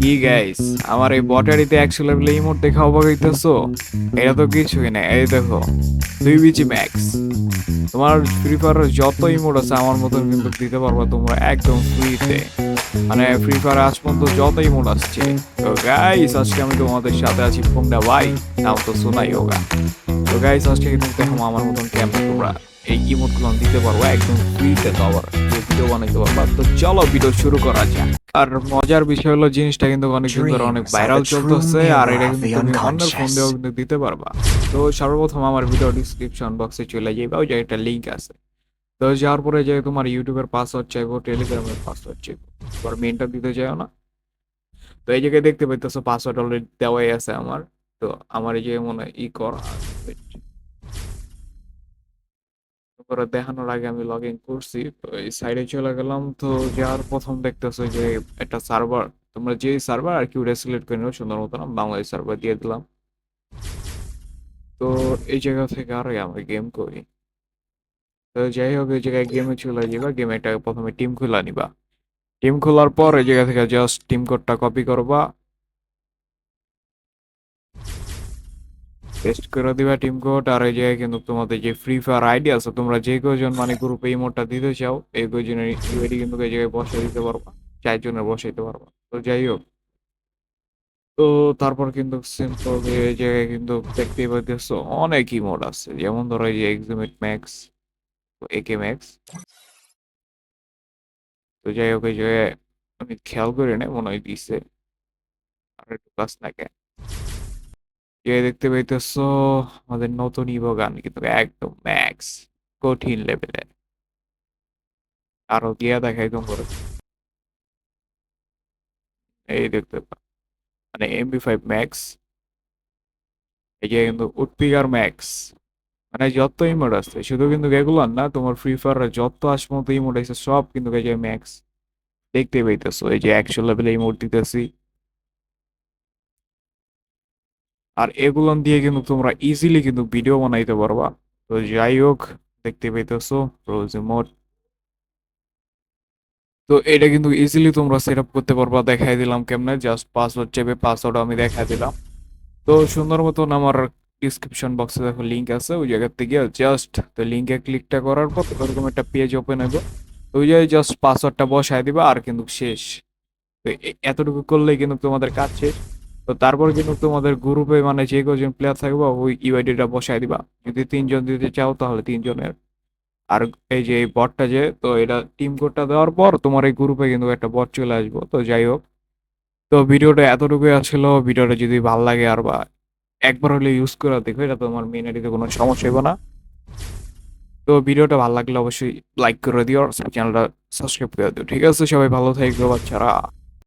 কি গাইস আমার এই বটারিতে একশো লেভেলে ইমোট দেখে অবাক এটা তো কিছুই না, এই দেখো, দুই বিচি ম্যাক্স তোমার ফ্রি ফায়ারের যত ইমোট আছে আমার মতন কিন্তু দিতে পারবা তোমরা একদম ফ্রিতে মানে ফ্রি ফায়ার আজ পর্যন্ত যত ইমোট আসছে। তো গাইস আজকে আমি তোমাদের সাথে আছি ফোনটা ভাই নাম তো শোনাই হোগা তো গাইস আজকে কিন্তু দেখো আমার মতন তোমরা এই ইমোটগুলো দিতে পারব একদম ফ্রিতে তো আবার ভিডিও বানাইতে পারবা। তো চলো ভিডিও শুরু করা যাক। আর মজার বিষয় হলো জিনিসটা কিন্তু অনেক দিন ধরে অনেক ভাইরাল চলতেছে আর এটা কিন্তু তুমি অন্যের ফোন দিয়েও কিন্তু দিতে পারবা। তো সর্বপ্রথম আমার ভিডিও ডিসক্রিপশন বক্সে চলে যাইবা ওই জায়গায় একটা লিঙ্ক আছে। তো যাওয়ার পরে যে তোমার ইউটিউবের পাসওয়ার্ড চাইব টেলিগ্রামের পাসওয়ার্ড চাইব তোমার মেনটা দিতে চাইও না। তো এই জায়গায় দেখতে পাইতেছো পাসওয়ার্ড অলরেডি দেওয়াই আছে আমার। তো আমার এই যে মনে হয় ই করা করে দেখানোর আগে আমি লগ ইন করছি। তো এই সাইডে চলে গেলাম। তো যার প্রথম দেখতেছো যে একটা সার্ভার তোমরা যে সার্ভার আর কি ওটা সিলেক্ট করে নিও সুন্দর আমি বাংলাদেশ সার্ভার দিয়ে দিলাম। তো এই জায়গা থেকে আরও আমরা গেম করি। তো যাই হোক, এই জায়গায় গেমে চলে যাবা গেমে একটা প্রথমে টিম খোলা নিবা। টিম খোলার পর এই জায়গা থেকে জাস্ট টিম কোডটা কপি করবা। পেস্ট করে দিবা টিম কোড আর এই জায়গায় কিন্তু তোমাদের যে ফ্রি ফায়ার আইডি আছে, তোমরা যে কয়জন মানে গ্রুপে এই মোডটা দিতে চাও, এই কয়জনের ইউআইডি কিন্তু এই জায়গায় বসে দিতে পারবা, চারজনের বসাইতে পারবা। তো যাই হোক। তো তারপর কিন্তু সিম্পল এই জায়গায় কিন্তু দেখতে পাইতেছো, অনেক ইমোড আছে। যেমন ধরো এই যে এক্সিমিট ম্যাক্স একে ম্যাক্স তো যাই হোক, এই জায়গায় আমি খেয়াল করি না মনে হয় দিছে। আর একটু কাজ নাকি যে দেখতে পাইতেছো আমাদের নতুন ইভো গান কিন্তু একদম ম্যাক্স কঠিন লেভেলে আরও দিয়া দেখাই তোমরা এই দেখতে মানে এমবি ফাইভ ম্যাক্স এই যে কিন্তু উৎপিগার ম্যাক্স মানে যত ইমোড আসছে, শুধু কিন্তু এগুলো না, তোমার ফ্রি ফায়ার যত আসমতো ইমোড আছে সব কিন্তু ম্যাক্স দেখতে পাইতেছো, এই যে একশো লেভেলে ইমোড দিতেছি। আর এগুলো দিয়ে কিন্তু তোমরা ইজিলি কিন্তু ভিডিও বানাইতে পারবা। তো যাই হোক, দেখতে পাইতেছো, রোজ মোড তো এটা কিন্তু ইজিলি তোমরা সেট আপ করতে পারবা, দেখাই দিলাম কেমনে জাস্ট পাসওয়ার্ড চেপে পাসওয়ার্ড আমি দেখাই দিলাম। তো সুন্দর মতন আমার ডিসক্রিপশন বক্সে দেখো লিঙ্ক আছে, ওই জায়গা থেকে জাস্ট তো লিঙ্কে ক্লিকটা করার পর এরকম একটা পেজ ওপেন হবে তো ওই জায়গায় জাস্ট পাসওয়ার্ডটা বসায় দিবা আর কিন্তু শেষ। তো এতটুকু করলেই কিন্তু তোমাদের কাজ শেষ। তো তারপর কিন্তু তোমাদের গ্রুপে মানে যে কজন প্লেয়ার থাকবে, ওই ইউআইডিটা বসায় দিবা। যদি তিনজন দিতে চাও, তাহলে তিনজনের। আর এই যে এই বটটা যে, তো এটা টিম কোডটা দেওয়ার পর তোমার এই গ্রুপে কিন্তু একটা বট চলে আসব। তো যাই হোক, তো ভিডিওটা এতটুকুই আছিল ভিডিওটা যদি ভালো লাগে আর বা একবার হলে ইউজ করে দেখো এটা তোমার মেন আইডিতে কোনো সমস্যা হবে না। তো ভিডিওটা ভালো লাগলে অবশ্যই লাইক করে দিও, আর চ্যানেলটা সাবস্ক্রাইব করে দিও। ঠিক আছে, সবাই ভালো থাকবে, বাচ্চারা।